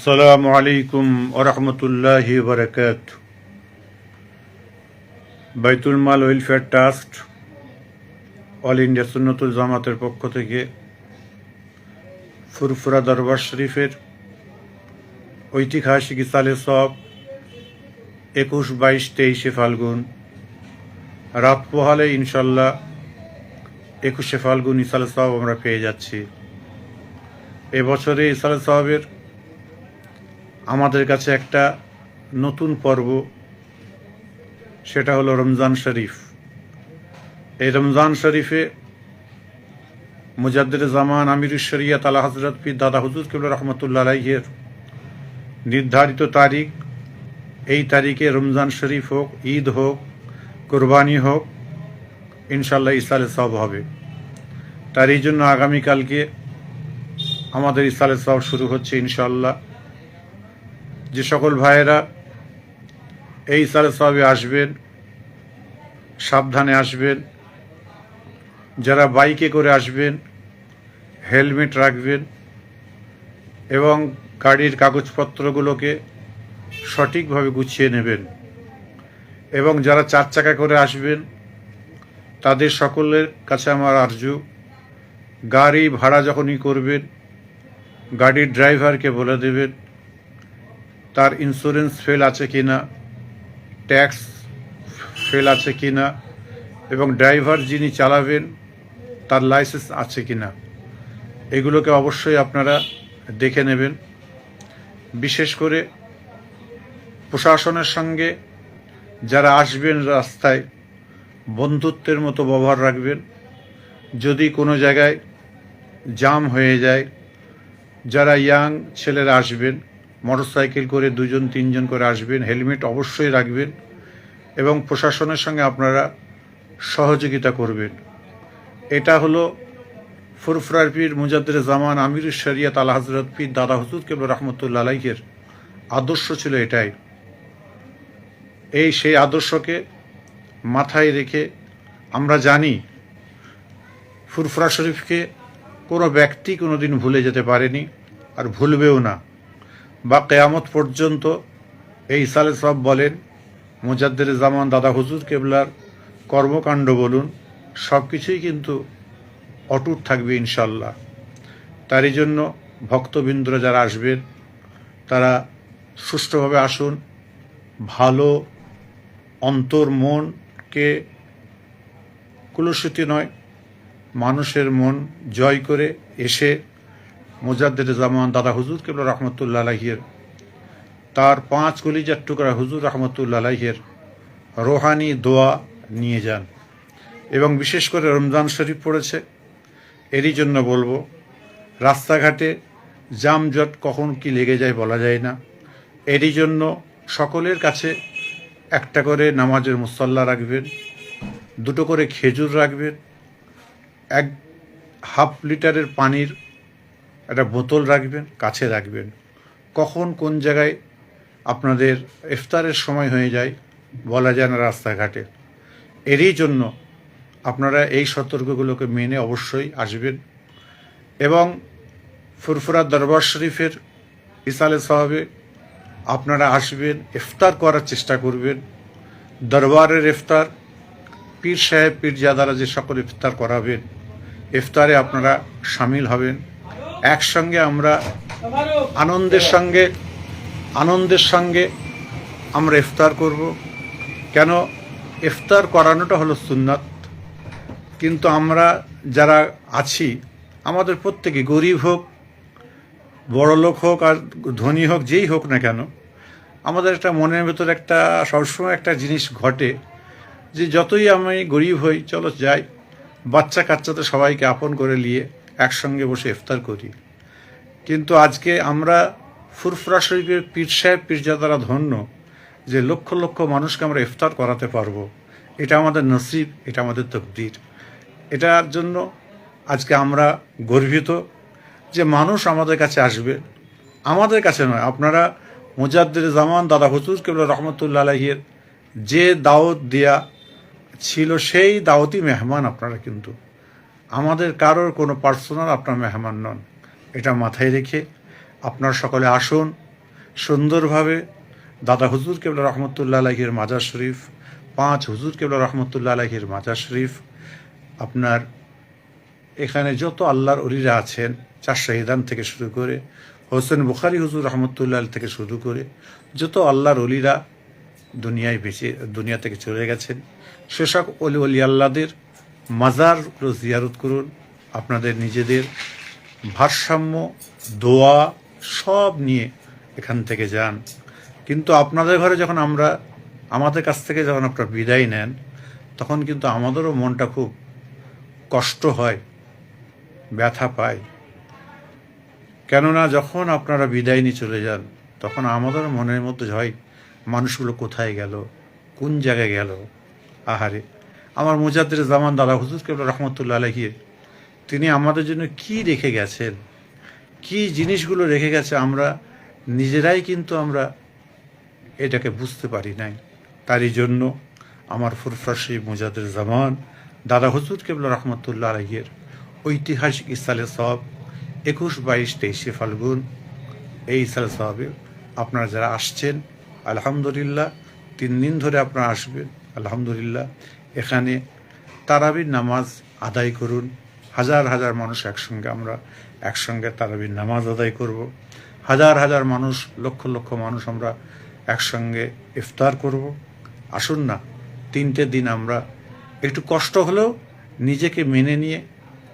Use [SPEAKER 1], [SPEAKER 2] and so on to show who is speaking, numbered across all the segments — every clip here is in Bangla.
[SPEAKER 1] আসসালামু আলাইকুম ওরহমতুল্লাহ বরকাত Baitul Mal welfare trust, all India সুন্নতুল জামাতের পক্ষ থেকে ফুরফুরা দরবার শরীফের ঐতিহাসিক ইসালে সব একুশ, বাইশ, তেইশে ফাল্গুন, রাত পোহালে ইনশাল্লাহ একুশে ফাল্গুন ইসালে সব আমরা পেয়ে যাচ্ছি। এবছরে ইসালে সাহাবের আমাদের কাছে একটা নতুন পর্ব, সেটা হলো রমজান শরীফ। এই রমজান শরীফে মুজাদ্দের জামান, আমির শরিয়াত আলা হজরত পীর দাদা হুজুর কেবল রহমতুল্লাহ আলাইহের নির্ধারিত তারিখ, এই তারিখে রমজান শরীফ হোক, ঈদ হোক, কোরবানি হোক ইনশাল্লাহ ইসালে সব হবে। তার এই জন্য আগামীকালকে আমাদের ইসালে সব শুরু হচ্ছে ইনশাল্লাহ যে সকল ভাইয়েরা এই সালে সবে আসবেন, সাবধানে আসবেন, যারা বাইকে করে আসবেন, হেলমেট রাখবেন এবং গাড়ির কাগজপত্রগুলোকে সঠিকভাবে গুছিয়ে নেবেন এবং যারা চার চাকা করে আসবেন, তাদের সকলের কাছে আমার আর্য গাড়ি ভাড়া যখনই করবেন, গাড়ির ড্রাইভারকে বলে দেবেন তার ইন্স্যুরেন্স ফেল আছে কি না ট্যাক্স ফেল আছে কি না এবং ড্রাইভার যিনি চালাবেন, তার লাইসেন্স আছে কি না এগুলোকে অবশ্যই আপনারা দেখে নেবেন। বিশেষ করে প্রশাসনের সঙ্গে যারা আসবেন রাস্তায়, বন্ধুত্বের মতো ব্যবহার রাখবেন। যদি কোনো জায়গায় জাম হয়ে যায়, যারা ইয়াং ছেলেরা আসবেন মোটরসাইকেল করে দুজন, তিনজন করে আসবেন, হেলমেট অবশ্যই রাখবেন এবং প্রশাসনের সঙ্গে আপনারা সহযোগিতা করবেন। এটা হলো ফুরফুরার পীর মুজাদ্দের জামান আমির শরিয়াত আল হজরত পীর দাদা হুজুর কেবল রহমতুল্লা আলাইকের আদর্শ ছিল এটাই। এই সেই আদর্শকে মাথায় রেখে আমরা জানি ফুরফুরা শরীফকে কোনো ব্যক্তি কোনো দিন ভুলে যেতে পারেনি আর ভুলবেও না। বা কেয়ামত পর্যন্ত এই সালে সব বলেন মুজাদ্দের জামান, দাদা হুজুর কেবলার কর্মকাণ্ড বলুন, সব কিছুই কিন্তু অটুট থাকবে ইনশাল্লাহ তারই জন্য ভক্তবৃন্দরা যারা আসবেন, তারা সুষ্ঠুভাবে আসুন, ভালো অন্তর মনকে কুলসিতি নয়, মানুষের মন জয় করে এসে মুজাদ্দের জামান দাদা হুজুর কেবল রহমতুল্লা আলাহিয়ের তার পাঁচ কলিজার টুকরা হুজুর রহমতুল্লা আলাহিয়ের রোহানি দোয়া নিয়ে যান। এবং বিশেষ করে রমজান শরীফ পড়েছে। এরই জন্য বলব, রাস্তাঘাটে জামজট কখন কি লেগে যায় বলা যায় না। এরই জন্য সকলের কাছে একটা করে নামাজের মুসল্লা রাখবেন, দুটো করে খেজুর রাখবেন, এক হাফ লিটারের পানির একটা বোতল রাখবেন, কাছে রাখবেন। কখন কোন জায়গায় আপনাদের ইফতারের সময় হয়ে যায়, বলা যায় না রাস্তাঘাটে। এরই জন্য আপনারা এই সতর্কগুলোকে মেনে অবশ্যই আসবেন এবং ফুরফুরা দরবার শরীফের ইসালে সাহাবে আপনারা আসবেন, ইফতার করার চেষ্টা করবেন। দরবারের ইফতার, পীর সাহেব, পীরজাদারা যে সকল ইফতার করাবেন, ইফতারে আপনারা সামিল হবেন। একসঙ্গে আমরা আনন্দের সঙ্গে আনন্দের সঙ্গে আমরা ইফতার করব। কেন? ইফতার করানোটা হলো সুন্নাত। কিন্তু আমরা যারা আছি, আমাদের প্রত্যেকে গরিব হোক বড় লোক হোক আর ধনী হোক, যেই হোক না কেন, আমাদের একটা মনের ভেতর একটা, সবসময় একটা জিনিস ঘটে যে যতই আমি গরিব হই, চলো যাই বাচ্চা কাচ্চাতে সবাইকে আপন করে নিয়ে একসঙ্গে বসে ইফতার করি। কিন্তু আজকে আমরা ফুরফুরা শরীফের পীর সাহেব পীরজাদারা ধন্য যে লক্ষ লক্ষ মানুষকে আমরা ইফতার করাতে পারব। এটা আমাদের নসিব, এটা আমাদের তকদির। এটার জন্য আজকে আমরা গর্বিত যে মানুষ আমাদের কাছে আসবে। আমাদের কাছে নয়, আপনারা মুজাদ্দের জামান দাদা হুজুর কেবল রহমতুল্লা আলহির যে দাওয়াত দেয়া ছিল সেই দাওয়াতি মেহমান আপনারা কিন্তু। আমাদের কারোর কোনো পার্সোনাল আপনার মেহমান নন। এটা মাথায় রেখে আপনার সকলে আসুন, সুন্দরভাবে দাদা হুজুর কেবলা রহমতুল্লাহ আলহির মাজার শরীফ, পাঁচ হুজুর কেবলা রহমতুল্লাহ আলহির মাজার শরীফ, আপনার এখানে যত আল্লাহর অলিরা আছেন, চার শাহিদান থেকে শুরু করে, হোসেন বুখারি হুজুর রহমতুল্লাহ থেকে শুরু করে, যত আল্লাহর অলিরা দুনিয়ায় বেঁচে, দুনিয়া থেকে চলে গেছেন সেসব অলি অলি আল্লাহদের মাজারগুলো জিয়ারত করুন, আপনাদের নিজেদের ভারসাম্য, দোয়া সব নিয়ে এখান থেকে যান। কিন্তু আপনাদের ঘরে যখন আমরা, আমাদের কাছ থেকে যখন আপনারা বিদায় নেন, তখন কিন্তু আমাদেরও মনটা খুব কষ্ট হয়, ব্যথা পায়। কেননা যখন আপনারা বিদায় নিয়ে চলে যান, তখন আমাদের মনের মধ্যে হয়, মানুষগুলো কোথায় গেল? কোন জায়গায় গেল? আহারে। আমার মুজাদ্দের জামান দাদা হুজুর কেবল রহমতুল্লা আলহি তিনি আমাদের জন্য কি রেখে গেছেন? কি জিনিসগুলো রেখে গেছে আমরা নিজেরাই কিন্তু আমরা এটাকে বুঝতে পারি নাই। তারই জন্য আমার ফুরফরাসি মুজাদের জামান দাদা হুজুর কেবল রহমতুল্লাহ আলহির ঐতিহাসিক ইসালে সব একুশ বাইশ তেইশে ফাল্গুন এই ইসালে সবে আপনারা যারা আসছেন, আলহামদুলিল্লাহ, তিন দিন ধরে আপনারা আসবেন, আলহামদুলিল্লাহ এখানে তারাবির নামাজ আদায় করুন। হাজার হাজার মানুষ একসঙ্গে আমরা একসঙ্গে তারাবির নামাজ আদায় করব। হাজার হাজার মানুষ, লক্ষ লক্ষ মানুষ আমরা একসঙ্গে ইফতার করব। আসুন না, তিনটে দিন আমরা একটু কষ্ট হলেও নিজেকে মেনে নিয়ে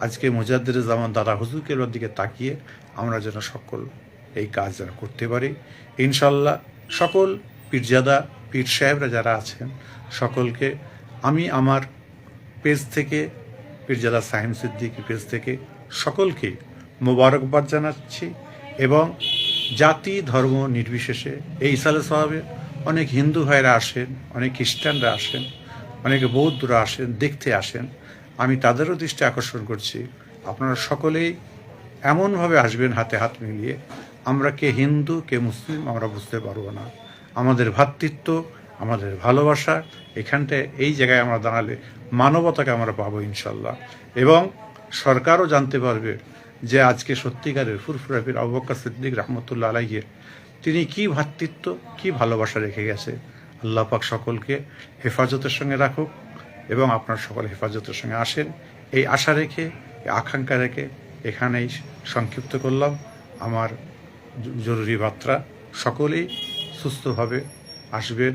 [SPEAKER 1] আজকে মুজাদ্দের জামান দাদা হুজুরকে দিকে তাকিয়ে আমরা যেন সকল এই কাজ যেন করতে পারি। ইনশাল্লাহ সকল পীরজাদা, পীর সাহেবরা যারা আছেন, সকলকে আমি আমার পেজ থেকে পীরজাদা সাহিম সিদ্দিকি পেজ থেকে, সকলকে মোবারকবাদ জানাচ্ছি এবং জাতি, ধর্ম নির্বিশেষে এই সালে সাহাবে অনেক হিন্দু ভাইরা আসেন, অনেক খ্রিস্টানরা আসেন, অনেকে বৌদ্ধরা আসেন, দেখতে আসেন। আমি তাদেরও দৃষ্টি আকর্ষণ করছি। আপনারা সকলেই এমনভাবে আসবেন হাতে হাত মিলিয়ে। আমরা কে হিন্দু, কে মুসলিম, আমরা বুঝতে পারব না। আমাদের ভ্রাতৃত্ব আমাদের ভালোবাসা, এখানটায় এই জায়গায় আমরা দাঁড়ালে মানবতাকে আমরা পাবো ইনশাল্লাহ। এবং সরকারও জানতে পারবে যে আজকে সত্যিকারের ফুরফুরাফির আবুবক্কা সিদ্দিক রহমতুল্লা আলাইয়ের তিনি কি ভ্রাতৃত্ব কি ভালোবাসা রেখে গেছে। আল্লাহ পাক সকলকে হেফাজতের সঙ্গে রাখুক এবং আপনার সকল হেফাজতের সঙ্গে আসেন। এই আশা রেখে আকাঙ্ক্ষা রেখে এখানেই সংক্ষিপ্ত করলাম। আমার জরুরি বার্তা, সকলেই সুস্থভাবে আসবেন।